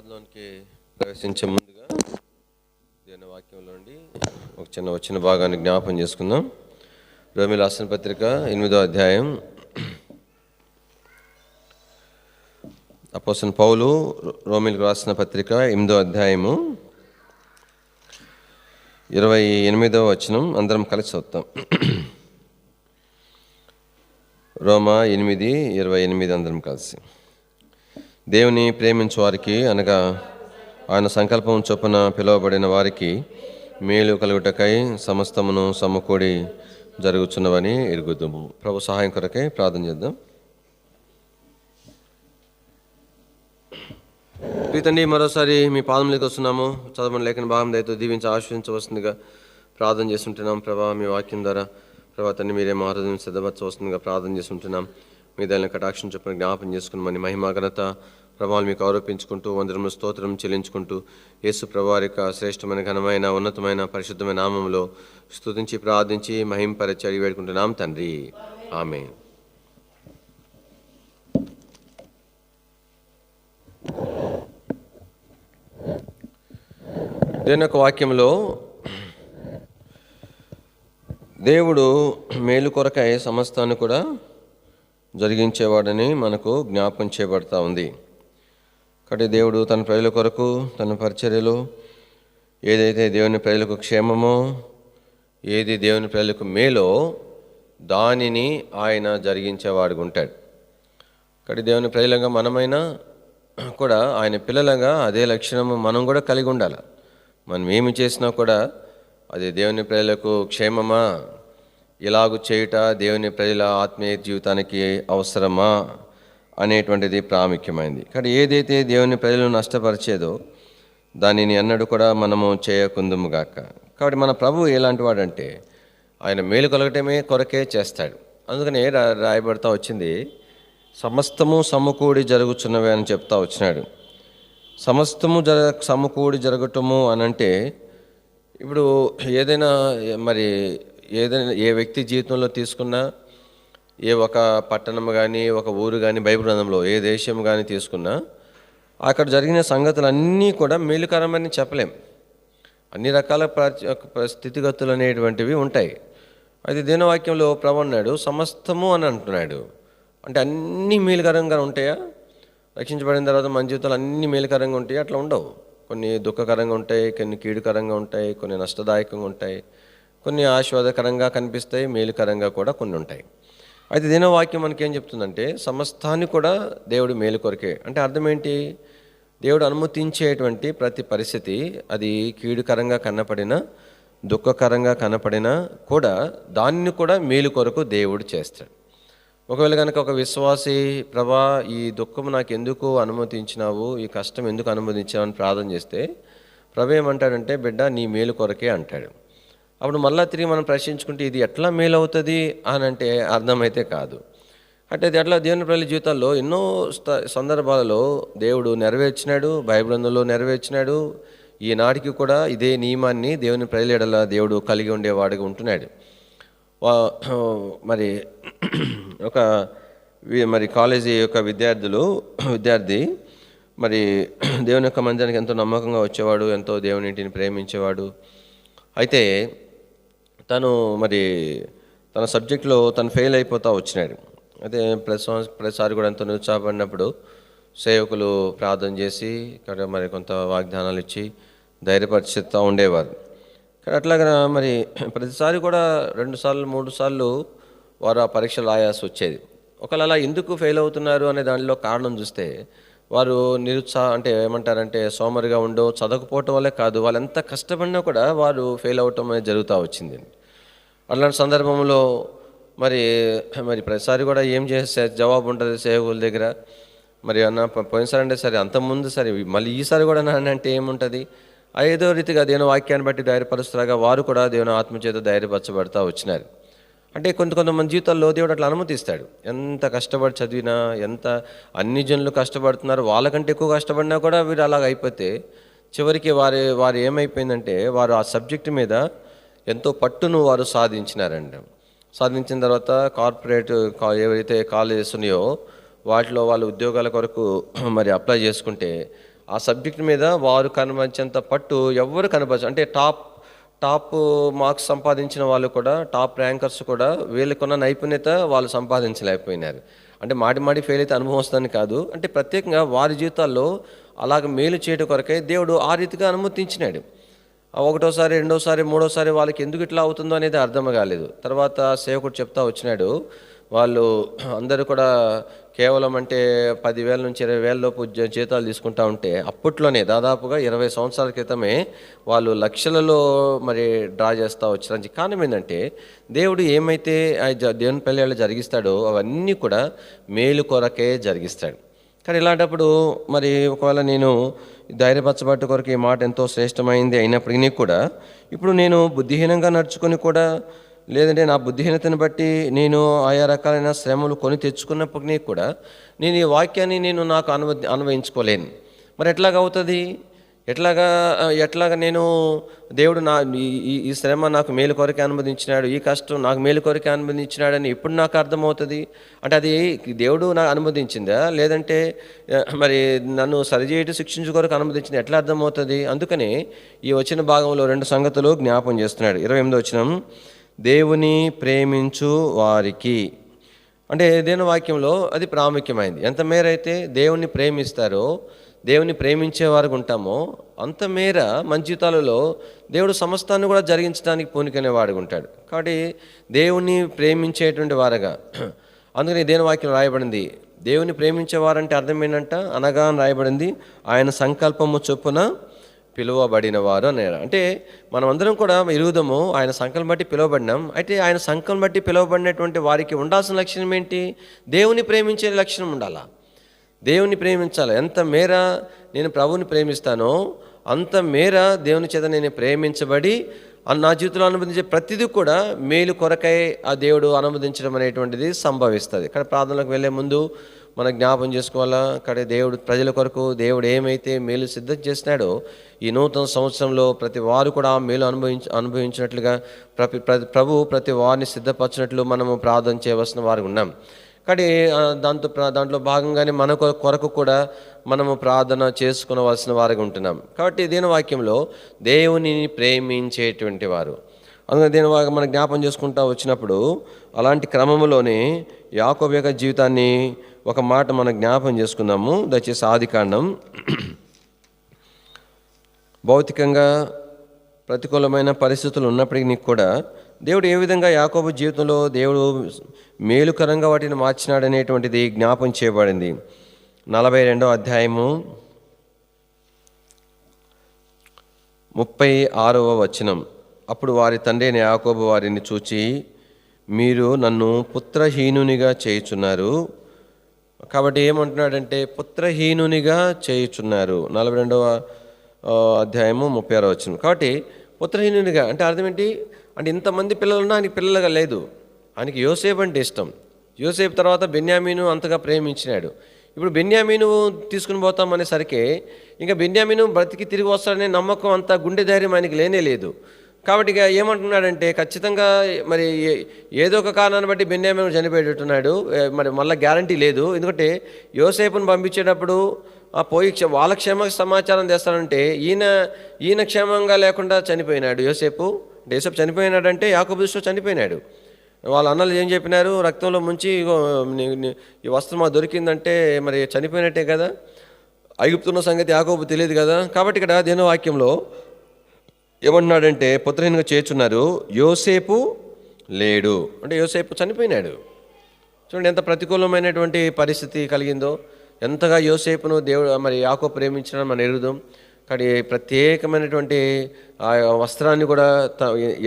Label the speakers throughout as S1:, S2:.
S1: ఆరాధనలోనికి ప్రవేశించే ముందుగా వాక్యంలో నుండి ఒక చిన్న వచ్చిన భాగాన్ని జ్ఞాపం చేసుకుందాం. రోమిల ఆసన పత్రిక ఎనిమిదో అధ్యాయం. అపోసన్ పౌలు రోమిల్కి రాసిన పత్రిక ఎనిమిదో అధ్యాయము ఇరవై ఎనిమిదో వచనం. అందరం కలిసి వస్తాం రోమా ఎనిమిది ఇరవై ఎనిమిది అందరం కలిసి. దేవుని ప్రేమించు వారికి అనగా ఆయన సంకల్పం చొప్పున పిలువబడిన వారికి మేలు కలుగుటకై సమస్తమును సమకూడి జరుగుతున్నవని ఎరుగుద్దాము ప్రభు సహాయం కొరకై ప్రార్థన చేద్దాం. ప్రీతండి మరోసారి మీ పాదములకి వస్తున్నాము. చదవని లేఖన భాగం దయతో దీవించి ఆశ్రయించవలసిందిగా ప్రార్థన చేస్తుంటున్నాం. ప్రభా మీ వాక్యం ద్వారా ప్రభా తండ్రి మీరే మా సిద్ధపరచవలసిందిగా ప్రార్థన చేస్తుంటున్నాం. మీ దాని కటాక్షం చెప్పిన జ్ఞాపం చేసుకుని మహిమాఘనత ప్రభావాలు మీకు ఆరోపించుకుంటూ వందరము స్తోత్రం చెల్లించుకుంటూ యేసు ప్రభావారి యొక్క శ్రేష్టమైన ఘనమైన ఉన్నతమైన పరిశుద్ధమైన నామంలో స్తుతించి ప్రార్థించి మహింపరచి అడిగి వేడుకుంటున్నాం తండ్రి. ఆమె దేని యొక్క వాక్యంలో దేవుడు మేలు కొరకై సమస్తాన్ని కూడా జరిగించేవాడని మనకు జ్ఞాపకం చేయబడతా ఉంది. కాబట్టి దేవుడు తన ప్రజల కొరకు తన పరిచర్యలు ఏదైతే దేవుని ప్రజలకు క్షేమమో ఏది దేవుని ప్రజలకు మేలో దానిని ఆయన జరిగించేవాడుగా ఉంటాడు కాబట్టి దేవుని ప్రజలంగా మనమైనా కూడా ఆయన పిల్లలంగా అదే లక్షణము మనం కూడా కలిగి ఉండాలి మనం ఏమి చేసినా కూడా అది దేవుని ప్రజలకు క్షేమమా? ఇలాగు చేయుట దేవుని ప్రజల ఆత్మీయ జీవితానికి అవసరమా అనేటువంటిది ప్రాముఖ్యమైనది కానీ ఏదైతే దేవుని ప్రజలను నష్టపరిచేదో దానిని అన్నడు కూడా మనము చేయకుందుము గాక కాబట్టి మన ప్రభు ఎలాంటి వాడంటే ఆయన మేలు కలగటమే కొరకే చేస్తాడు. అందుకనే రా రాయబడతా వచ్చింది సమస్తము సమకూడి జరుగుచున్నవే అని చెప్తా వచ్చినాడు. సమస్తము జర సమకూడి జరగటము అని అంటే ఇప్పుడు ఏదైనా మరి ఏదైనా ఏ వ్యక్తి జీవితంలో తీసుకున్నా ఏ ఒక పట్టణం కానీ ఒక ఊరు కానీ బైబిల్ గ్రంథంలో ఏ దేశం కానీ తీసుకున్నా అక్కడ జరిగిన సంగతులన్నీ కూడా మేలుకరమని చెప్పలేం. అన్ని రకాల స్థితిగతులు అనేటువంటివి ఉంటాయి. అయితే దీనవాక్యంలో ప్రభు అన్నాడు సమస్తము అని అంటున్నాడు. అంటే అన్నీ మేలుకరంగా ఉంటాయా? రక్షించబడిన తర్వాత మన జీవితాలు అన్ని మేలుకరంగా ఉంటాయి? అట్లా ఉండవు. కొన్ని దుఃఖకరంగా ఉంటాయి కొన్ని కీడుకరంగా ఉంటాయి కొన్ని నష్టదాయకంగా ఉంటాయి. కొన్ని ఆశీర్వాదకరంగా కనిపిస్తాయి మేలుకరంగా కూడా కొన్ని ఉంటాయి. అయితే దీని వాక్యం మనకి ఏం చెప్తుందంటే సమస్తాన్ని కూడా దేవుడు మేలు కొరకే. అంటే అర్థం ఏంటి? దేవుడు అనుమతించేటువంటి ప్రతి పరిస్థితి అది కీడుకరంగా కనపడిన దుఃఖకరంగా కనపడినా కూడా దాన్ని కూడా మేలు కొరకు దేవుడు చేస్తాడు. ఒకవేళ కనుక ఒక విశ్వాసి ప్రభా ఈ దుఃఖం నాకు ఎందుకు అనుమతించినావు ఈ కష్టం ఎందుకు అనుమతించావు అని ప్రార్థన చేస్తే ప్రభు ఏమంటాడంటే బిడ్డ నీ మేలు కొరకే అంటాడు. అప్పుడు మళ్ళీ తిరిగి మనం ప్రశ్నించుకుంటే ఇది ఎట్లా మేలు అవుతుంది అని అంటే అర్థమైతే కాదు. అంటే అది ఎట్లా దేవుని ప్రజల జీవితాల్లో ఎన్నో స్థ- సందర్భాలలో దేవుడు నెరవేర్చినాడు బైబిలందులో నెరవేర్చినాడు. ఈనాటికి కూడా ఇదే నియమాన్ని దేవుని ప్రజల దేవుడు కలిగి ఉండేవాడిగా ఉంటున్నాడు. మరి ఒక మరి కాలేజీ యొక్క విద్యార్థులు విద్యార్థి మరి దేవుని యొక్క మందిరానికి ఎంతో నమ్మకంగా వచ్చేవాడు ఎంతో దేవుని ఇంటిని ప్రేమించేవాడు. అయితే తను మరి తన సబ్జెక్ట్లో తను ఫెయిల్ అయిపోతా వచ్చినాడు. అయితే ప్రతి సంవత్సరం ప్రతిసారి కూడా ఎంతో నిరుత్సాహపడినప్పుడు సేవకులు ప్రార్థన చేసి ఇక్కడ మరి కొంత వాగ్దానాలు ఇచ్చి ధైర్యపరిచిస్తూ ఉండేవారు. కానీ అట్లాగా మరి ప్రతిసారి కూడా రెండు సార్లు మూడు సార్లు వారు ఆ పరీక్షలు రాయాల్సి వచ్చేది. ఒకవేళ అలా ఎందుకు ఫెయిల్ అవుతున్నారు అనే దానిలో కారణం చూస్తే వారు నిరుత్సాహ అంటే ఏమంటారంటే సోమరిగా ఉండో చదవకపోవటం వల్లే కాదు వాళ్ళు ఎంత కష్టపడినా కూడా వారు ఫెయిల్ అవటం అనేది జరుగుతూ వచ్చింది. అలాంటి సందర్భంలో మరి మరి ప్రతిసారి కూడా ఏం చేసే జవాబు ఉంటుంది సేవకుల దగ్గర? మరి అన్న పోయినసారి అంటే సరే అంతకుముందు సరే మళ్ళీ ఈసారి కూడా నాన్న అంటే ఏముంటుంది? ఐదో రీతిగా దేవుని వాక్యాన్ని బట్టి ధైర్యపరుస్తాగా వారు కూడా దేవుని ఆత్మచేత ధైర్యపరచబడతా వచ్చినారు. అంటే కొంత కొంతమంది జీవితాల్లో దేవుడు అట్లా అనుమతిస్తాడు. ఎంత కష్టపడి చదివినా ఎంత అన్ని జనులు కష్టపడుతున్నారు వాళ్ళకంటే ఎక్కువ కష్టపడినా కూడా వీరు అలాగ అయిపోతే చివరికి వారి వారు ఏమైపోయిందంటే వారు ఆ సబ్జెక్టు మీద ఎంతో పట్టును వారు సాధించినారండి. సాధించిన తర్వాత కార్పొరేట్ ఏవైతే కాలేజెస్ ఉన్నాయో వాటిలో వాళ్ళు ఉద్యోగాల కొరకు మరి అప్లై చేసుకుంటే ఆ సబ్జెక్ట్ మీద వారు కనబరిచేంత పట్టు ఎవ్వరు కనబరచు అంటే టాప్ టాప్ మార్క్స్ సంపాదించిన వాళ్ళు కూడా టాప్ ర్యాంకర్స్ కూడా వీళ్ళకున్న నైపుణ్యత వాళ్ళు సంపాదించలేకపోయినారు. అంటే మాటి మాటి ఫెయిల్ అయితే అనుభవం వస్తుందని కాదు. అంటే ప్రత్యేకంగా వారి జీవితాల్లో అలాగ మేలు చేయడం కొరకే దేవుడు ఆ రీతిగా అనుమతించినాడు. ఒకటోసారి రెండోసారి మూడోసారి వాళ్ళకి ఎందుకు ఇట్లా అవుతుందో అనేది అర్థం కాలేదు. తర్వాత సేవకుడు చెప్తా వచ్చినాడు వాళ్ళు అందరూ కూడా కేవలం అంటే పదివేల నుంచి ఇరవై వేల లోపు జీతాలు తీసుకుంటా ఉంటే అప్పట్లోనే దాదాపుగా ఇరవై సంవత్సరాల క్రితమే వాళ్ళు లక్షలలో మరి డ్రా చేస్తూ వచ్చారని కారణం ఏంటంటే దేవుడు ఏమైతే ఆ దేవుని పెళ్ళిళ్ళు జరిగిస్తాడో అవన్నీ కూడా మేలు కొరకే జరిగిస్తాడు. కానీ ఇలాంటప్పుడు మరి ఒకవేళ నేను ధైర్యపరచబట్టు కొరకు ఈ మాట ఎంతో శ్రేష్టమైంది అయినప్పటికీ కూడా ఇప్పుడు నేను బుద్ధిహీనంగా నడుచుకొని కూడా లేదంటే నా బుద్ధిహీనతను బట్టి నేను ఆయా రకాలైన శ్రమలు కొని తెచ్చుకున్నప్పటికీ కూడా నేను ఈ వాక్యాన్ని నేను నాకు అనువ అన్వయించుకోలేను. మరి ఎట్లాగవుతుంది? ఎట్లాగా ఎట్లాగా నేను దేవుడు నా ఈ- ఈ శ్రమ నాకు మేలు కొరకే అనుమతించినాడు ఈ కష్టం నాకు మేలు కొరకే అనుమతించినాడని ఎప్పుడు నాకు అర్థమవుతుంది? అంటే అది దేవుడు నాకు అనుమతించిందా? లేదంటే మరి నన్ను సరిచేయటం శిక్షించు కొరకు అనుమతించింది? ఎట్లా అర్థమవుతుంది? అందుకని ఈ వచ్చిన భాగంలో రెండు సంగతులు జ్ఞాపం చేస్తున్నాడు. ఇరవై ఎనిమిది వచ్చిన దేవుని ప్రేమించు వారికి. అంటే ఏదైనా వాక్యంలో అది ప్రాముఖ్యమైంది. ఎంత అయితే దేవుణ్ణి ప్రేమిస్తారో దేవుని ప్రేమించే వారికి ఉంటామో అంత మేర మన జీవితాలలో దేవుడు సమస్తాన్ని కూడా జరిగించడానికి పూనికనే వాడుగా ఉంటాడు. కాబట్టి దేవుణ్ణి ప్రేమించేటువంటి వారుగా అందుకని దేని వాక్యం రాయబడింది దేవుని ప్రేమించేవారంటే అర్థం ఏంటంట? అనగా అని రాయబడింది ఆయన సంకల్పము చొప్పున పిలువబడిన వారు అన్నారు అంటే మనం అందరం కూడా ఎరుగుదాము ఆయన సంకల్పం బట్టి పిలువబడినాం. అయితే ఆయన సంకల్పం బట్టి పిలువబడినటువంటి వారికి ఉండాల్సిన లక్షణం ఏంటి? దేవుని ప్రేమించే లక్షణం ఉండాలా? దేవుని ప్రేమించాలి. ఎంత మేర నేను ప్రభువుని ప్రేమిస్తానో అంత మేర దేవుని చేత నేను ప్రేమించబడి ఆ నా జీవితంలో అనుమతించే ప్రతిదీ కూడా మేలు కొరకై ఆ దేవుడు అనుమతించడం అనేటువంటిది సంభవిస్తుంది. ఇక్కడ ప్రార్థనలకు వెళ్ళే ముందు మన జ్ఞాపం చేసుకోవాలా? ఇక్కడ దేవుడు ప్రజల కొరకు దేవుడు ఏమైతే మేలు సిద్ధం చేసినాడో ఈ నూతన సంవత్సరంలో ప్రతి వారు కూడా మేలు అనుభవించ అనుభవించినట్లుగా ప్రతి ప్రభు ప్రతి వారిని సిద్ధపరిచినట్లు మనము ప్రార్థన చేయవలసిన వారు ఉన్నాం. కానీ దాంతో దాంట్లో భాగంగానే మన కొరకు కూడా మనము ప్రార్థన చేసుకునవలసిన వారిగా ఉంటున్నాం. కాబట్టి దీని వాక్యంలో దేవుని ప్రేమించేటువంటి వారు. అందుకని దీని వాక్యం మనం జ్ఞాపం చేసుకుంటా వచ్చినప్పుడు అలాంటి క్రమంలోనే యాకోబు యొక్క జీవితాన్ని ఒక మాట మనం జ్ఞాపం చేసుకుందాము. దయచేసి ఆదికాండం భౌతికంగా ప్రతికూలమైన పరిస్థితులు ఉన్నప్పటికీ కూడా దేవుడు ఏ విధంగా యాకోబు జీవితంలో దేవుడు మేలుకరంగా వాటిని మార్చినాడనేటువంటిది జ్ఞాపం చేయబడింది. నలభై రెండో అధ్యాయము ముప్పై ఆరవ వచనం. అప్పుడు వారి తండ్రి అయిన యాకోబు వారిని చూచి మీరు నన్ను పుత్రహీనునిగా చేయుచున్నారు. కాబట్టి ఏమంటున్నాడంటే పుత్రహీనునిగా చేయుచున్నారు. నలభై రెండవ అధ్యాయము ముప్పై ఆరో వచ్చిన కాబట్టి పుత్రహీనునిగా అంటే అర్థం ఏంటి? అంటే ఇంతమంది పిల్లలున్నా ఆయనకి పిల్లలుగా లేదు. ఆయనకి యోసేపు అంటే ఇష్టం. యోసేపు తర్వాత బెన్యామీను అంతగా ప్రేమించినాడు. ఇప్పుడు బెన్యామీను తీసుకుని పోతాం అనేసరికి ఇంకా బెన్యామీను బ్రతికి తిరిగి వస్తాడనే నమ్మకం అంత గుండె ధైర్యం ఆయనకి లేనే లేదు. కాబట్టి ఇక ఏమంటున్నాడంటే ఖచ్చితంగా మరి ఏ- ఏదో ఒక కారణాన్ని బట్టి బెన్యామీను చనిపోయేటట్టున్నాడు. మరి మళ్ళీ గ్యారంటీ లేదు. ఎందుకంటే యోసేపును పంపించేటప్పుడు ఆ పోయి వాళ్ళ క్షేమ సమాచారం తెస్తానంటే ఈయన ఈయన క్షేమంగా లేకుండా చనిపోయినాడు యోసేపు. అంటే చనిపోయినాడంటే యాకబు దృష్టిలో చనిపోయినాడు. వాళ్ళ అన్నలు ఏం చెప్పినారు? రక్తంలో ముంచి ఈ వస్త్రం మాకు దొరికిందంటే మరి చనిపోయినట్టే కదా? ఐగుప్తున్న సంగతి యాకోబు తెలియదు కదా? కాబట్టి ఇక్కడ దేని వాక్యంలో ఏమంటున్నాడంటే పుత్రహీనంగా చేర్చున్నారు యోసేపు లేడు. అంటే యోసేపు చనిపోయినాడు. చూడండి ఎంత ప్రతికూలమైనటువంటి పరిస్థితి కలిగిందో ఎంతగా యోసేపును దేవుడు మరి యాకో ప్రేమించిన మన ఎరుగుదాం. కానీ ప్రత్యేకమైనటువంటి ఆ వస్త్రాన్ని కూడా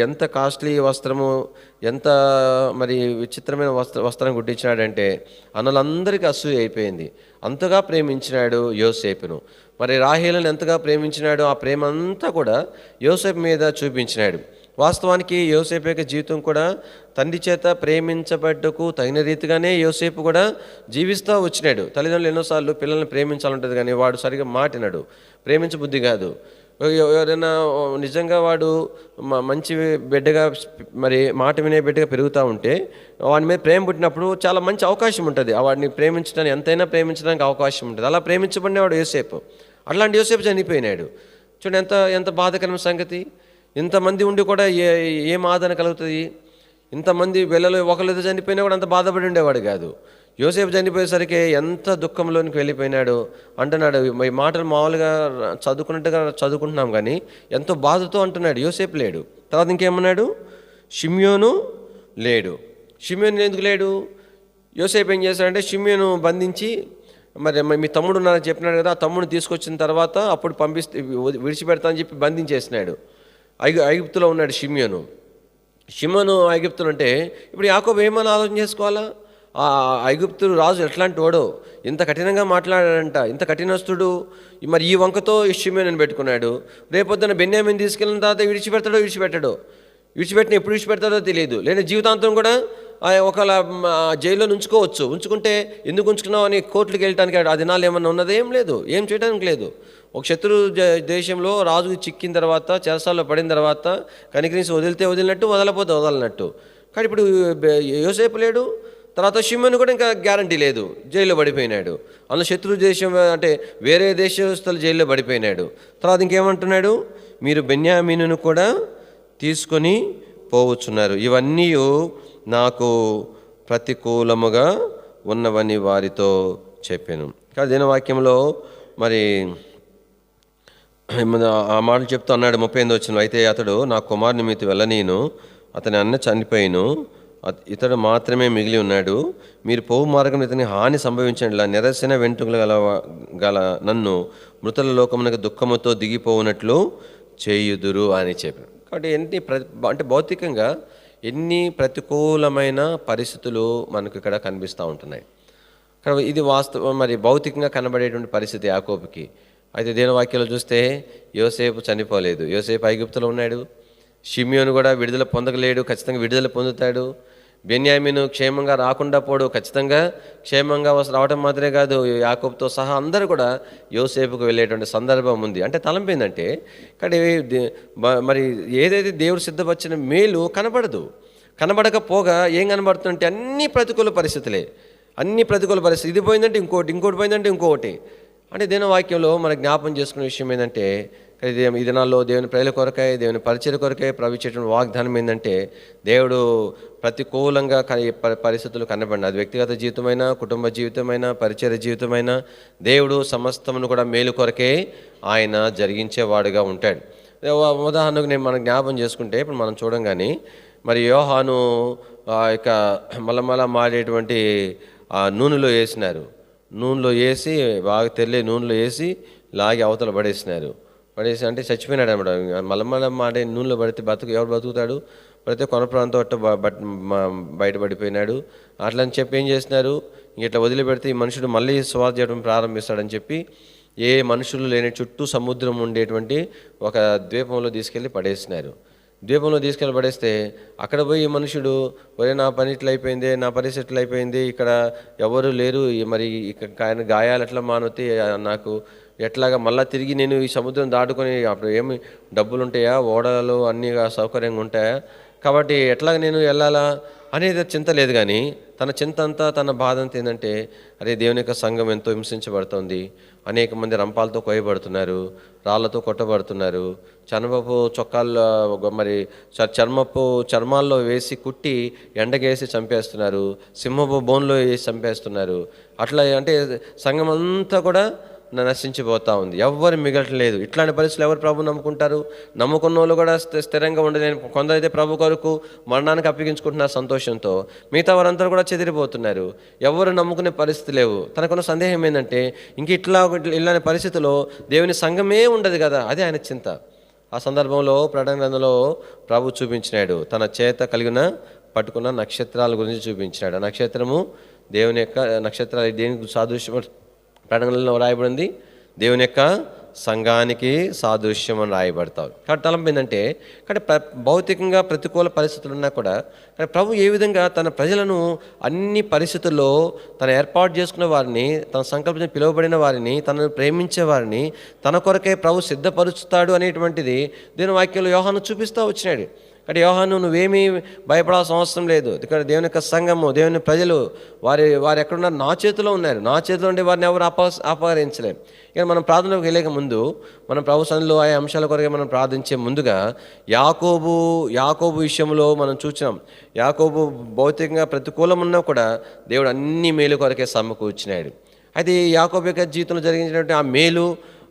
S1: ఎంత కాస్ట్లీ వస్త్రము ఎంత మరి విచిత్రమైన వస్త్ర వస్త్రం కుట్టించినాడంటే అన్నలందరికీ అసూయ అయిపోయింది. అంతగా ప్రేమించినాడు యోసేపును. మరి రాహేలను ఎంతగా ప్రేమించినాడో ఆ ప్రేమ అంతా కూడా యోసేపు మీద చూపించినాడు. వాస్తవానికి యోసేపు యొక్క జీవితం కూడా తండ్రి చేత ప్రేమించబడ్డకు తగిన రీతిగానే యోసేపు కూడా జీవిస్తూ వచ్చినాడు. తల్లిదండ్రులు ఎన్నోసార్లు పిల్లల్ని ప్రేమించాలంటుంది కానీ వాడు సరిగా మాటినాడు. ప్రేమించబుద్ధి కాదు. ఎవరైనా నిజంగా వాడు మ- మంచి బిడ్డగా మరి మాట వినే బిడ్డగా పెరుగుతూ ఉంటే వాడి మీద ప్రేమ పుట్టినప్పుడు చాలా మంచి అవకాశం ఉంటుంది. వాడిని ప్రేమించడానికి ఎంతైనా ప్రేమించడానికి అవకాశం ఉంటుంది. అలా ప్రేమించబడినవాడు యోసేపు. అట్లాంటి యోసేపు చనిపోయినాడు. చూడండి ఎంత ఎంత బాధకరమైన సంగతి. ఇంతమంది ఉండి కూడా ఏ ఏం ఆదరణ కలుగుతుంది? ఇంతమంది పిల్లలు ఒకరితో చనిపోయినా కూడా అంత బాధపడి ఉండేవాడు కాదు. యోసేపు చనిపోయేసరికి ఎంత దుఃఖంలోనికి వెళ్ళిపోయినాడు? అంటున్నాడు ఈ మాటలు మామూలుగా చదువుకున్నట్టుగా చదువుకుంటున్నాం కానీ ఎంతో బాధతో అంటున్నాడు. యోసేపు లేడు. తర్వాత ఇంకేమన్నాడు? షిమ్యోను లేడు. షిమ్యోను ఎందుకు లేడు? యోసేపు ఏం చేశాడంటే షిమ్యోను బంధించి మరి మరి మీ తమ్ముడు ఉన్నారని చెప్పినాడు కదా ఆ తమ్ముడు తీసుకొచ్చిన తర్వాత అప్పుడు పంపిస్తే విడిచిపెడతా అని చెప్పి బంధించేసినాడు. ఐగు ఐగుప్తులో ఉన్నాడు షిమ్యోను. షిమను ఐగుప్తులు అంటే ఇప్పుడు యాకోబు ఏమని ఆలోచన చేసుకోవాలా? ఆ ఐగుప్తుడు రాజు ఎట్లాంటి వాడో? ఇంత కఠినంగా మాట్లాడాడంట ఇంత కఠినస్తుడు. మరి ఈ వంకతో ఈ షిమేనని పెట్టుకున్నాడు. రేపొద్దున బెన్యామిని తీసుకెళ్ళిన తర్వాత విడిచిపెడతాడో విడిచిపెట్టాడో? విడిచిపెట్టిన ఎప్పుడు విడిచిపెడతాడో తెలియదు. లేదా జీవితాంతం కూడా ఆ ఒకవేళ జైల్లో ఉంచుకోవచ్చు ఉంచుకుంటే ఎందుకు ఉంచుకున్నావు అని కోర్టులకు వెళ్ళటానికి ఆ దినాలు ఏమన్నా ఉన్నది? ఏం లేదు. ఏం చేయడానికి లేదు. ఒక శత్రు దేశంలో రాజుకు చిక్కిన తర్వాత చెరసాల్లో పడిన తర్వాత కనికరించి వదిలితే వదిలినట్టు వదలపోతే వదలనట్టు. కానీ ఇప్పుడు యోసేపు లేడు తర్వాత షిమ్మను కూడా ఇంకా గ్యారంటీ లేదు జైల్లో పడిపోయినాడు. అందులో శత్రు దేశం అంటే వేరే దేశస్తులు జైల్లో పడిపోయినాడు. తర్వాత ఇంకేమంటున్నాడు? మీరు బెన్యామీనును కూడా తీసుకొని పోవచ్చున్నారు. ఇవన్నీ నాకు ప్రతికూలముగా ఉన్నవని వారితో చెప్పాను. కానీ దినవాక్యంలో మరి ఆ మాటలు చెప్తూ అన్నాడు ముప్పై ఎనిమిది వచ్చిన అయితే అతడు నా కుమారుని మీతో వెళ్ళనీను అతని అన్న చనిపోయిను ఇతడు మాత్రమే మిగిలి ఉన్నాడు. మీరు పోవు మార్గం ఇతని హాని సంభవించండి. నిరసన వెంట్రుకలు గల గల నన్ను మృతుల లోకమునకు దుఃఖముతో దిగిపోవునట్లు చేయుదురు అని చెప్పాడు. కాబట్టి ఎన్ని అంటే భౌతికంగా ఎన్ని ప్రతికూలమైన పరిస్థితులు మనకు ఇక్కడ కనిపిస్తూ ఉంటున్నాయి. కాబట్టి ఇది వాస్తవం మరి భౌతికంగా కనబడేటువంటి పరిస్థితి యాకోబుకి. అయితే దేని వాక్యంలో చూస్తే యోసేపు చనిపోలేదు. యోసేపు ఐగుప్తులో ఉన్నాడు. షిమియోను కూడా విడుదల పొందగలేడు ఖచ్చితంగా విడుదల పొందుతాడు. బెన్యామిను క్షేమంగా రాకుండా పోడు ఖచ్చితంగా క్షేమంగా వస్తు రావడం మాత్రమే కాదు యాకోబుతో సహా అందరూ కూడా యోసేపుకు వెళ్ళేటువంటి సందర్భం ఉంది. అంటే తలంపేందంటే కానీ మరి ఏదైతే దేవుడు సిద్ధపరిచిన మేలు కనబడదు. కనబడకపోగా ఏం కనబడుతుందంటే అన్ని ప్రతికూల పరిస్థితులే. అన్ని ప్రతికూల పరిస్థితి. ఇది పోయిందంటే ఇంకోటి ఇంకోటి పోయిందంటే ఇంకొకటి అంటే దినవాక్యంలో మన జ్ఞాపం చేసుకునే విషయం ఏంటంటే ఇది ఈ దినాల్లో దేవుని ప్రజల కొరకై దేవుని పరిచయ కొరకై ప్రవచించేటువంటి వాగ్దానం ఏంటంటే దేవుడు ప్రతికూలంగా పరిస్థితులు కనబడిన అది వ్యక్తిగత జీవితమైనా కుటుంబ జీవితమైనా పరిచయ జీవితమైనా దేవుడు సమస్తమును కూడా మేలు కొరకే ఆయన జరిగించేవాడుగా ఉంటాడు. ఉదాహరణకు నేను మనం జ్ఞాపం చేసుకుంటే ఇప్పుడు మనం చూడంగానే మరి యోహాను ఆ యొక్క మలమల మాడేటువంటి నూనెలో వేసినారు. నూనెలో వేసి బాగా తెల్లే నూనెలో వేసి లాగి అవతల పడేసినారు. పడేసి అంటే చచ్చిపోయినాడు అనమాట మలమల మాడే నూనెలో పడితే బతుకు ఎవరు బతుకుతాడు? పడితే కొన ప్రాంతం అట్ట బయటపడిపోయినాడు అట్లా అని చెప్పి ఏం చేసినారు? ఇట్లా వదిలిపెడితే ఈ మనుషుడు మళ్ళీ స్వార్థ చేయడం ప్రారంభిస్తాడని చెప్పి ఏ మనుషులు లేని చుట్టూ సముద్రం ఉండేటువంటి ఒక ద్వీపంలో తీసుకెళ్ళి పడేసినారు. ద్వీపంలో తీసుకెళ్ళి పడేస్తే అక్కడ పోయి ఈ మనుషుడు ఒరే నా పని ఇట్లా అయిపోయింది నా పరిస్థితి ఇట్లా అయిపోయింది ఇక్కడ ఎవరు లేరు మరి ఇక్కడ ఆయన గాయాలు ఎట్లా మానుతే నాకు ఎట్లాగా మళ్ళీ తిరిగి నేను ఈ సముద్రం దాటుకొని అప్పుడు ఏమి డబ్బులు ఉంటాయా ఓడలు అన్నీ సౌకర్యంగా ఉంటాయా? కాబట్టి ఎట్లాగ నేను వెళ్ళాలా? అనేది చింత లేదు కానీ తన చింత అంతా తన బాధ అంతా ఏంటంటే అరే దేవుని యొక్క సంఘం ఎంతో హింసించబడుతుంది. అనేక మంది రంపాలతో కోయబడుతున్నారు రాళ్ళతో కొట్టబడుతున్నారు. చర్మపు చొక్కాల్లో మరి చ- చర్మపు చర్మాల్లో వేసి కుట్టి ఎండకేసి చంపేస్తున్నారు సింహపు బోన్లో వేసి చంపేస్తున్నారు. అట్లా అంటే సంఘం అంతా కూడా నశించిపోతా ఉంది. ఎవ్వరు మిగలట్లేదు. ఇట్లాంటి పరిస్థితులు ఎవరు ప్రభు నమ్ముకుంటారు? నమ్ముకున్న వాళ్ళు కూడా స్థిరంగా ఉండలేని కొందరైతే ప్రభు కొరకు మరణానికి అప్పగించుకుంటున్నారు సంతోషంతో మిగతా వారందరూ కూడా చెదిరిపోతున్నారు. ఎవరు నమ్ముకునే పరిస్థితి లేవు. తనకున్న సందేహం ఏంటంటే ఇంక ఇట్లా ఇట్లా- ఇలాంటి పరిస్థితిలో దేవుని సంఘమే ఉండదు కదా? అదే ఆయన చింత. ఆ సందర్భంలో ప్రకటన గ్రంథంలో ప్రభు చూపించినాడు. తన చేత కలిగిన పట్టుకున్న నక్షత్రాల గురించి చూపించినాడు. ఆ నక్షత్రము దేవుని యొక్క నక్షత్రాలు దేనికి సాదృశ్యం ప్రకటనలో రాయబడింది దేవుని యొక్క సంఘానికి సాదృశ్యం అని రాయబడతారు. కాబట్టి తలంపు ఏంటంటే కానీ ప్ర భౌతికంగా ప్రతికూల పరిస్థితులు ఉన్నా కూడా కానీ ప్రభు ఏ విధంగా తన ప్రజలను అన్ని పరిస్థితుల్లో తను ఏర్పాటు చేసుకున్న వారిని తన సంకల్పించిన పిలువబడిన వారిని తనను ప్రేమించే వారిని తన కొరకే ప్రభు సిద్ధపరుచుతాడు అనేటువంటిది దీని వాక్యంలో యోహాను చూపిస్తూ వచ్చినాడు. అంటే యోహాను నువ్వేమీ భయపడాల్సిన అవసరం లేదు. ఇక్కడ దేవుని యొక్క సంఘము దేవుని ప్రజలు వారి వారు ఎక్కడున్నారు? నా చేతిలో ఉన్నారు. నా చేతిలో ఉండి వారిని ఎవరు అప అపహరించలేం. ఇక మనం ప్రార్థనకు వెళ్ళక ముందు మనం ప్రభు సన్నిధిలో ఆ అంశాల కొరకే మనం ప్రార్థించే ముందుగా యాకోబు యాకోబు విషయంలో మనం చూసినాం యాకోబు భౌతికంగా ప్రతికూలం ఉన్నా కూడా దేవుడు అన్ని మేలు కొరకే సమకూర్చినాడు అయితే ఈ యాకోబు యొక్క జీవితంలో జరిగినటువంటి ఆ మేలు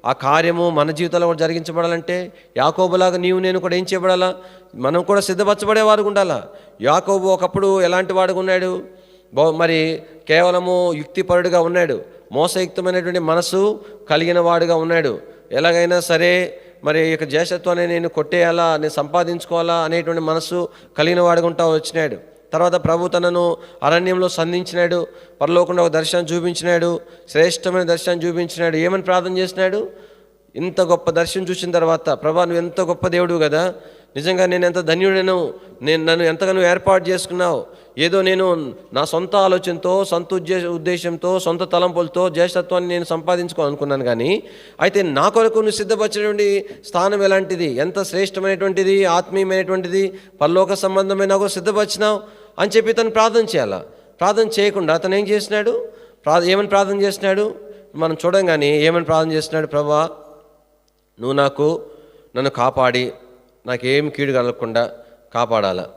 S1: ఆ కార్యము మన జీవితంలో కూడా జరిగించబడాలంటే యాకోబులాగా నీవు నేను కూడా ఏం చేయబడాలా? మనం కూడా సిద్ధపరచబడేవారు ఉండాలా? యాకోబు ఒకప్పుడు ఎలాంటి వాడుగా ఉన్నాడు? బహు మరి కేవలము యుక్తిపరుడుగా ఉన్నాడు. మోసయుక్తమైనటువంటి మనసు కలిగిన వాడుగా ఉన్నాడు. ఎలాగైనా సరే మరి ఈ యొక్క జ్యేష్ఠత్వాన్ని నేను కొట్టేయాలా? నేను సంపాదించుకోవాలా? అనేటువంటి మనసు కలిగిన వాడుగా ఉంటా వచ్చినాడు. తర్వాత ప్రభు తనను అరణ్యంలో సంధించినాడు పరలోకుండా ఒక దర్శనం చూపించినాడు శ్రేష్టమైన దర్శనం చూపించినాడు. ఏమని ప్రార్థన చేసినాడు? ఇంత గొప్ప దర్శనం చూసిన తర్వాత ప్రభా నువ్వు ఎంత గొప్ప దేవుడు కదా? నిజంగా నేను ఎంత ధన్యుడను? నేను నన్ను ఎంతగానో ఏర్పాటు చేసుకున్నావు? ఏదో నేను నా సొంత ఆలోచనతో సొంత ఉద్దేశ ఉద్దేశంతో సొంత తలంపులతో జ్యేష్ఠత్వాన్ని నేను సంపాదించుకోవాలనుకున్నాను కానీ అయితే నా కొరకు నువ్వు సిద్ధపరిచినటువంటి స్థానం ఎలాంటిది? ఎంత శ్రేష్టమైనటువంటిది? ఆత్మీయమైనటువంటిది? పరలోక సంబంధమైన నాకు సిద్ధపరిచినావు? అని చెప్పి తను ప్రార్థన చేయాలా? ప్రార్థన చేయకుండా అతను ఏం చేసినాడు? ప్రా ఏమని ప్రార్థన చేసినాడు? మనం చూడంగానే ఏమని ప్రార్థన చేసినాడు? ప్రభా నువ్వు నాకు నన్ను కాపాడి నాకేం కీడు కలగకుండా కాపాడాల?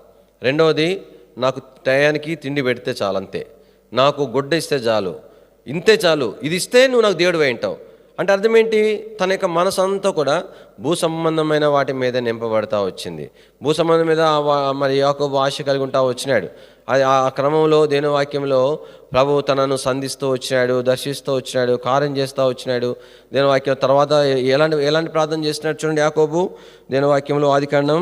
S1: రెండవది నాకు టయానికి తిండి పెడితే చాలు అంతే నాకు గుడ్డ ఇస్తే చాలు. ఇంతే చాలు. ఇది ఇస్తే నువ్వు నాకు దేవుడు వేయింటావు అంటే అర్థం ఏంటి తన యొక్క మనసు అంతా కూడా భూ సంబంధమైన వాటి మీద నింపబడతా వచ్చింది. భూ సంబంధం మీద మరి యాకోబు ఆశ కలిగి ఉంటా వచ్చినాడు. అది ఆ క్రమంలో దేనవాక్యంలో ప్రభు తనను సంధిస్తూ వచ్చినాడు దర్శిస్తూ వచ్చినాడు కార్యం చేస్తూ వచ్చినాడు. దేనవాక్యం తర్వాత ఎలాంటి ఎలాంటి ప్రార్థన చేసినాడు చూడండి యాకోబు. దేనవాక్యంలో ఆదికాండం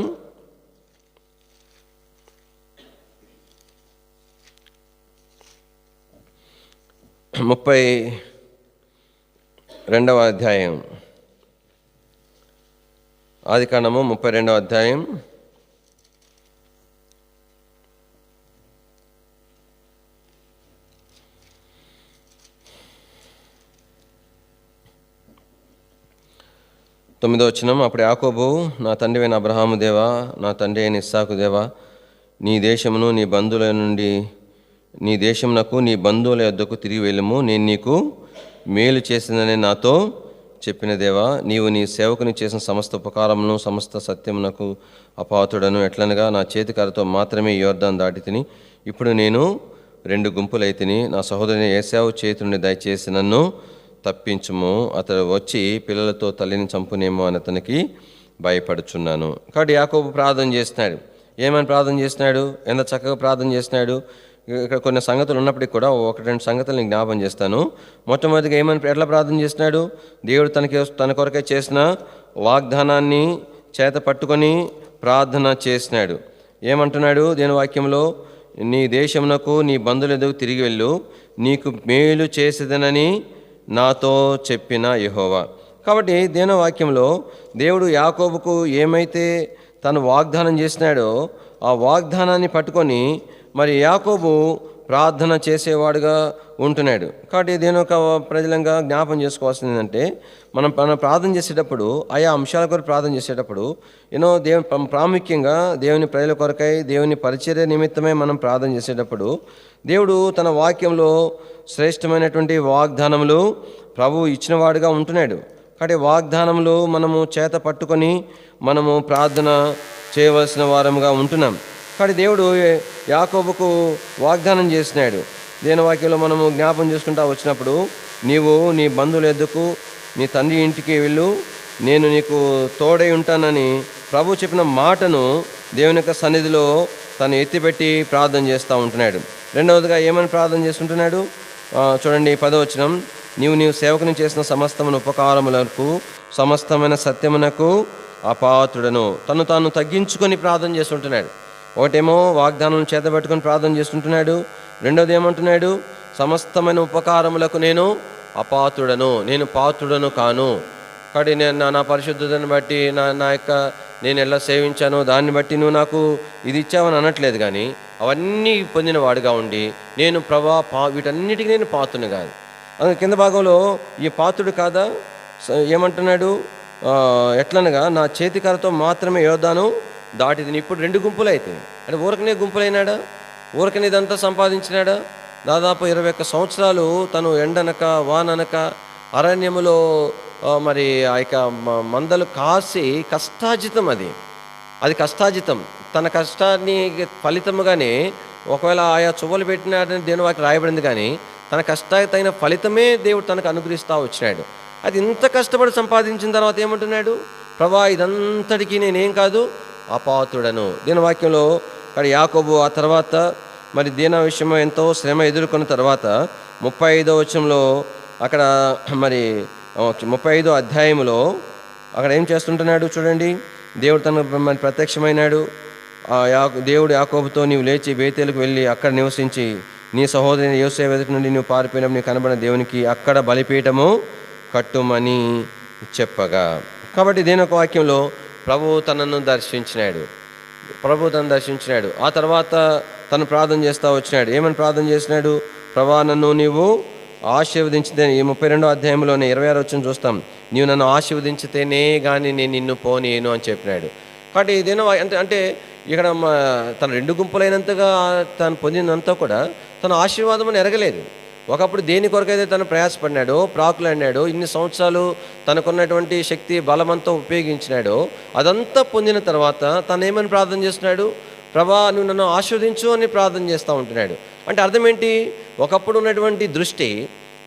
S1: ముప్పై రెండవ అధ్యాయం. ఆది కాండము ముప్పై రెండవ అధ్యాయం. తొమ్మిదో వచ్చినం అప్పుడు యాకోబు నా తండ్రి అయిన అబ్రహాము దేవా నా తండ్రి అయిన ఇస్సాకు దేవా నీ దేశమును నీ బంధువుల నుండి నీ దేశమునకు నీ బంధువుల యొద్దకు తిరిగి వెళ్ళము. నేను నీకు మేలు చేసిందని నాతో చెప్పిన దేవా నీవు నీ సేవకుని చేసిన సమస్త ఉపకారమును సమస్త సత్యమునకు అపాతుడను. ఎట్లనగా నా చేతికారతో మాత్రమే యోర్ధాన్ దాటి తిని ఇప్పుడు నేను రెండు గుంపులైతిని నా సహోదరుని ఏసావు చేతి నుండి దయచేసి నన్ను తప్పించుము. అతడు వచ్చి పిల్లలతో తల్లిని చంపునేమో అని అతనికి భయపడుచున్నాను. కాబట్టి యాకోబు ప్రార్థన చేస్తున్నాడు ఏమని ప్రార్థన చేస్తున్నాడు ఎంత చక్కగా ప్రార్థన చేస్తున్నాడు ఇక్కడ కొన్ని సంగతులు ఉన్నప్పటికీ కూడా ఒక రెండు సంగతులను జ్ఞాపం చేస్తాను. మొట్టమొదటిగా ఏమని ఎట్లా ప్రార్థన చేస్తున్నాడు దేవుడు తనకి తన కొరకే చేసిన వాగ్దానాన్ని చేత పట్టుకొని ప్రార్థన చేసినాడు. ఏమంటున్నాడు దేని వాక్యంలో? నీ దేశమునకు నీ బంధువుల ఎదుగు తిరిగి వెళ్ళు. నీకు మేలు చేసేదనని నాతో చెప్పిన యహోవా. కాబట్టి దేని వాక్యంలో దేవుడు యాకోబుకు ఏమైతే తను వాగ్దానం చేసినాడో ఆ వాగ్దానాన్ని పట్టుకొని మరి యాకోబు ప్రార్థన చేసేవాడుగా ఉంటున్నాడు. కాబట్టి దేని ఒక ప్రజలంగా జ్ఞాపం చేసుకోవాల్సింది ఏంటంటే మనం మనం ప్రార్థన చేసేటప్పుడు ఆయా అంశాల కొరకు ప్రార్థన చేసేటప్పుడు ఎన్నో దేవుని ప్రాముఖ్యంగా దేవుని ప్రజల కొరకై దేవుని పరిచర్య నిమిత్తమే మనం ప్రార్థన చేసేటప్పుడు దేవుడు తన వాక్యంలో శ్రేష్టమైనటువంటి వాగ్దానములు ప్రభు ఇచ్చినవాడుగా ఉంటున్నాడు. కాబట్టి వాగ్దానములు మనము చేత పట్టుకొని మనము ప్రార్థన చేయవలసిన వారముగా ఉంటున్నాం. కాబట్టి దేవుడు యాకోబుకు వాగ్దానం చేసినాడు. దేనవాక్యంలో మనము జ్ఞాపం చేసుకుంటా వచ్చినప్పుడు నీవు నీ బంధువుల ఎద్దుకు నీ తండ్రి ఇంటికి వెళ్ళు నేను నీకు తోడై ఉంటానని ప్రభు చెప్పిన మాటను దేవుని యొక్క సన్నిధిలో తను ఎత్తిపెట్టి ప్రార్థన చేస్తూ ఉంటున్నాడు. రెండవదిగా ఏమని ప్రార్థన చేస్తుంటున్నాడు? చూడండి పదవచనం. నీవు నీవు సేవకుని చేసిన సమస్తమైన ఉపకారములకు సమస్తమైన సత్యమునకు అపాత్రుడను. తను తాను తగ్గించుకొని ప్రార్థన చేస్తుంటున్నాడు. ఒకటేమో వాగ్దానం చేతబట్టుకొని ప్రార్థన చేస్తుంటున్నాడు. రెండోది ఏమంటున్నాడు సమస్తమైన ఉపకారములకు నేను అపాత్రుడను నేను పాత్రుడను కాను. కాబట్టి నేను నా నా పరిశుద్ధతను బట్టి నా నా యొక్క నేను ఎలా సేవించానో దాన్ని బట్టి నువ్వు నాకు ఇది ఇచ్చావని అనట్లేదు కానీ అవన్నీ పొందిన వాడుగా ఉండి నేను ప్రభా పా వీటన్నిటికీ నేను పాత్రుని కాదు. అందుకే కింద భాగంలో ఈ పాత్రుడు కాదా? ఏమంటున్నాడు? ఎట్లనగా నా చేతికరతో మాత్రమే యోధాను దాటిది ఇప్పుడు రెండు గుంపులు అవుతాయి అంటే ఊరకనే గుంపులైనాడా? ఊరకనే ఇదంతా సంపాదించినాడా? దాదాపు ఇరవై ఒక్క సంవత్సరాలు తను ఎండనక వాననక అరణ్యములో మరి ఆ యొక్క మందలు కాసి కష్టాజితం అది. అది కష్టాజితం తన కష్టాన్ని ఫలితముగానే ఒకవేళ ఆయా చువ్వలు పెట్టినాడని దేని వాకి రాయబడింది కానీ తన కష్టానికి ఫలితమే దేవుడు తనకు అనుగ్రహిస్తూ వచ్చినాడు. అది ఇంత కష్టపడి సంపాదించిన తర్వాత ఏమంటున్నాడు? ప్రభా ఇదంతటికీ నేనేం కాదు. అపాతుడను దీని వాక్యంలో అక్కడ యాకోబు ఆ తర్వాత మరి దీన విషయంలో ఎంతో శ్రమ ఎదుర్కొన్న తర్వాత ముప్పై ఐదో వచ్చంలో అక్కడ మరి ముప్పై ఐదో అధ్యాయంలో అక్కడ ఏం చేస్తుంటున్నాడు చూడండి. దేవుడు తన మరి ప్రత్యక్షమైనాడు. ఆ యా దేవుడు యాకోబుతో నీవు లేచి బేతేలకు వెళ్ళి అక్కడ నివసించి నీ సహోదరుని యోసే ఎదుటి నుండి నువ్వు పారిపోయినప్పుడు నీవు కనబడిన దేవునికి అక్కడ బలిపీఠము కట్టుమని చెప్పగా. కాబట్టి దీని ఒక వాక్యంలో ప్రభువు తనను దర్శించినాడు. ప్రభు తను దర్శించినాడు. ఆ తర్వాత తను ప్రార్థన చేస్తూ వచ్చినాడు. ఏమని ప్రార్థన చేసినాడు? ప్రభా నన్ను నీవు ఆశీర్వదించితే ఈ ముప్పై రెండో అధ్యాయంలోనే ఇరవై ఆరు వచ్చిన చూస్తాం. నీవు నన్ను ఆశీర్వదించితేనే కానీ నేను నిన్ను పోనీను అని చెప్పినాడు. కాబట్టి ఇదేనో అంటే అంటే ఇక్కడ మా- తన రెండు గుంపులైనంతగా తను పొందినంతా కూడా తన ఆశీర్వాదం ఎరగలేదు. ఒకప్పుడు దేని కొరకైతే తను ప్రయాసపడినాడో ప్రాకులాడినాడో ఇన్ని సంవత్సరాలు తనకున్నటువంటి శక్తి బలమంతా ఉపయోగించినాడో అదంతా పొందిన తర్వాత తను ఏమని ప్రార్థన చేస్తున్నాడు? ప్రభా నువ్వు నన్ను ఆస్వాదించు అని ప్రార్థన చేస్తూ ఉంటున్నాడు. అంటే అర్థం ఏంటి ఒకప్పుడు ఉన్నటువంటి దృష్టి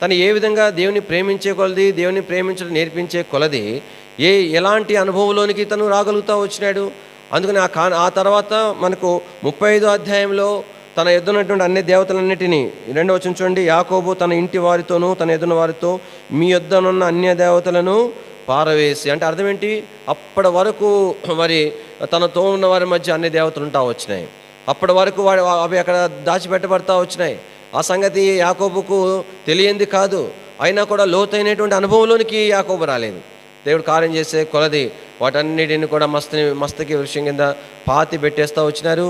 S1: తను ఏ విధంగా దేవుని ప్రేమించే కొలది దేవుని ప్రేమించడం నేర్పించే కొలది ఏ ఎలాంటి అనుభవంలోనికి తను రాగలుగుతూ వచ్చినాడు? అందుకని ఆ కా ఆ తర్వాత మనకు ముప్పై ఐదో అధ్యాయంలో తన ఎదున్నటువంటి అన్ని దేవతలన్నిటినీ రెండో వచ్చిన చూడండి యాకోబు తన ఇంటి వారితోనూ తన ఎదున వారితో మీ యొద్దనున్న అన్య దేవతలను పారవేసి అంటే అర్థం ఏంటి? అప్పటి వరకు మరి తనతో ఉన్న వారి మధ్య అన్ని దేవతలు ఉంటా వచ్చినాయి. అప్పటి వరకు వాడు అవి అక్కడ దాచిపెట్టబడతా వచ్చినాయి. ఆ సంగతి యాకోబుకు తెలియంది కాదు. అయినా కూడా లోతైనటువంటి అనుభవంలోనికి యాకోబు రాలేదు. దేవుడు కార్యం చేసే కొలది వాటన్నిటిని కూడా మస్తని మస్తకి వృక్షం కింద పాతి పెట్టేస్తూ వచ్చినారు.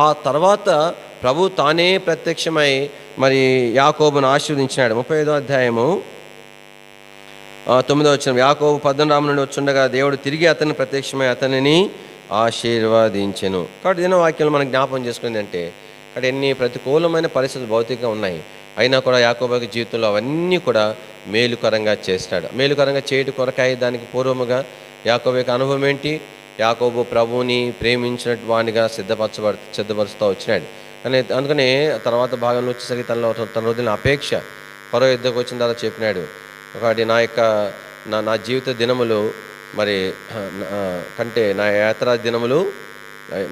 S1: ఆ తర్వాత ప్రభు తానే ప్రత్యక్షమై మరి యాకోబును ఆశీర్వదించినాడు. ముప్పై ఐదో అధ్యాయము తొమ్మిదో వచ్చిన యాకోబు పద్దనరాము నుండి వచ్చుండగా దేవుడు తిరిగి అతన్ని ప్రత్యక్షమై అతనిని ఆశీర్వదించెను. కాబట్టి దీని వాక్యం మనం జ్ఞాపం చేసుకుంది అంటే అక్కడ ఎన్ని ప్రతికూలమైన పరిస్థితులు భౌతికంగా ఉన్నాయి. అయినా కూడా యాకోబాకి జీవితంలో అవన్నీ కూడా మేలుకరంగా చేస్తాడు. మేలుకరంగా చేయటి కొరకాయ దానికి పూర్వముగా యాకోబు యొక్క అనుభవం ఏంటి? యాకోబు ప్రభువుని ప్రేమించినట్టు వానిగా సిద్ధపరచబడ సిద్ధపరుస్తూ వచ్చినాడు. కానీ అందుకనే తర్వాత భాగంలో వచ్చేసరికి తనలో తన వదిలిన అపేక్ష పరో యుద్ధకు వచ్చిన తర్వాత చెప్పినాడు. ఒకటి నా యొక్క నా నా జీవిత దినములు మరి కంటే నా యాత్రా దినములు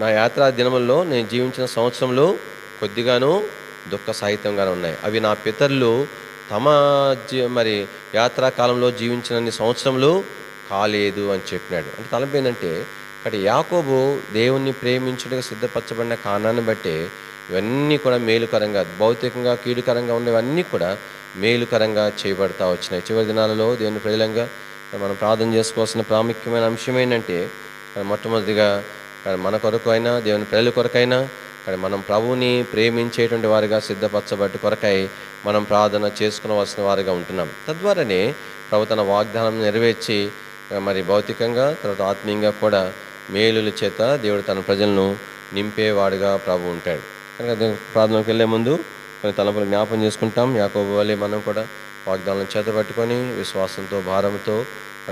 S1: నా యాత్రా దినముల్లో నేను జీవించిన సంవత్సరంలో కొద్దిగాను దుఃఖ సాహిత్యంగానే ఉన్నాయి. అవి నా పితరులు తమ జీ మరి యాత్రా కాలంలో జీవించినన్ని సంవత్సరములు కాలేదు అని చెప్పినాడు. అంటే తలపు ఏంటంటే అక్కడ యాకోబు దేవుణ్ణి ప్రేమించడానికి సిద్ధపరచబడిన కారణాన్ని బట్టి ఇవన్నీ కూడా మేలుకరంగా భౌతికంగా కీడుకరంగా ఉన్నవన్నీ కూడా మేలుకరంగా చేయబడతా వచ్చినాయి. చివరి దినాలలో దేవుని ప్రజలంగా మనం ప్రార్థన చేసుకోవాల్సిన ప్రాముఖ్యమైన అంశం ఏంటంటే మొట్టమొదటిగా మన కొరకు అయినా దేవుని ప్రజల కొరకైనా కానీ మనం ప్రభువుని ప్రేమించేటువంటి వారిగా సిద్ధపరచబట్టి కొరకై మనం ప్రార్థన చేసుకునవలసిన వారిగా ఉంటున్నాం. తద్వారానే ప్రభు తన వాగ్దానం నెరవేర్చి మరి భౌతికంగా తర్వాత ఆత్మీయంగా కూడా మేలుల చేత దేవుడు తన ప్రజలను నింపేవాడుగా ప్రభు ఉంటాడు. కనుక ప్రార్థనకు వెళ్ళే ముందు కొన్ని తలపులు జ్ఞాపం చేసుకుంటాం. యాకోబు వల్లే మనం కూడా వాగ్దానం చేత పట్టుకొని విశ్వాసంతో భారంతో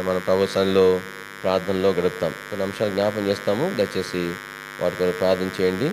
S1: మన ప్రభు సన్నిలో ప్రార్థనలో గడుపుతాం. కొన్ని అంశాలు జ్ఞాపం చేస్తాము. దయచేసి వాటి కొరకు ప్రార్థన చేయండి.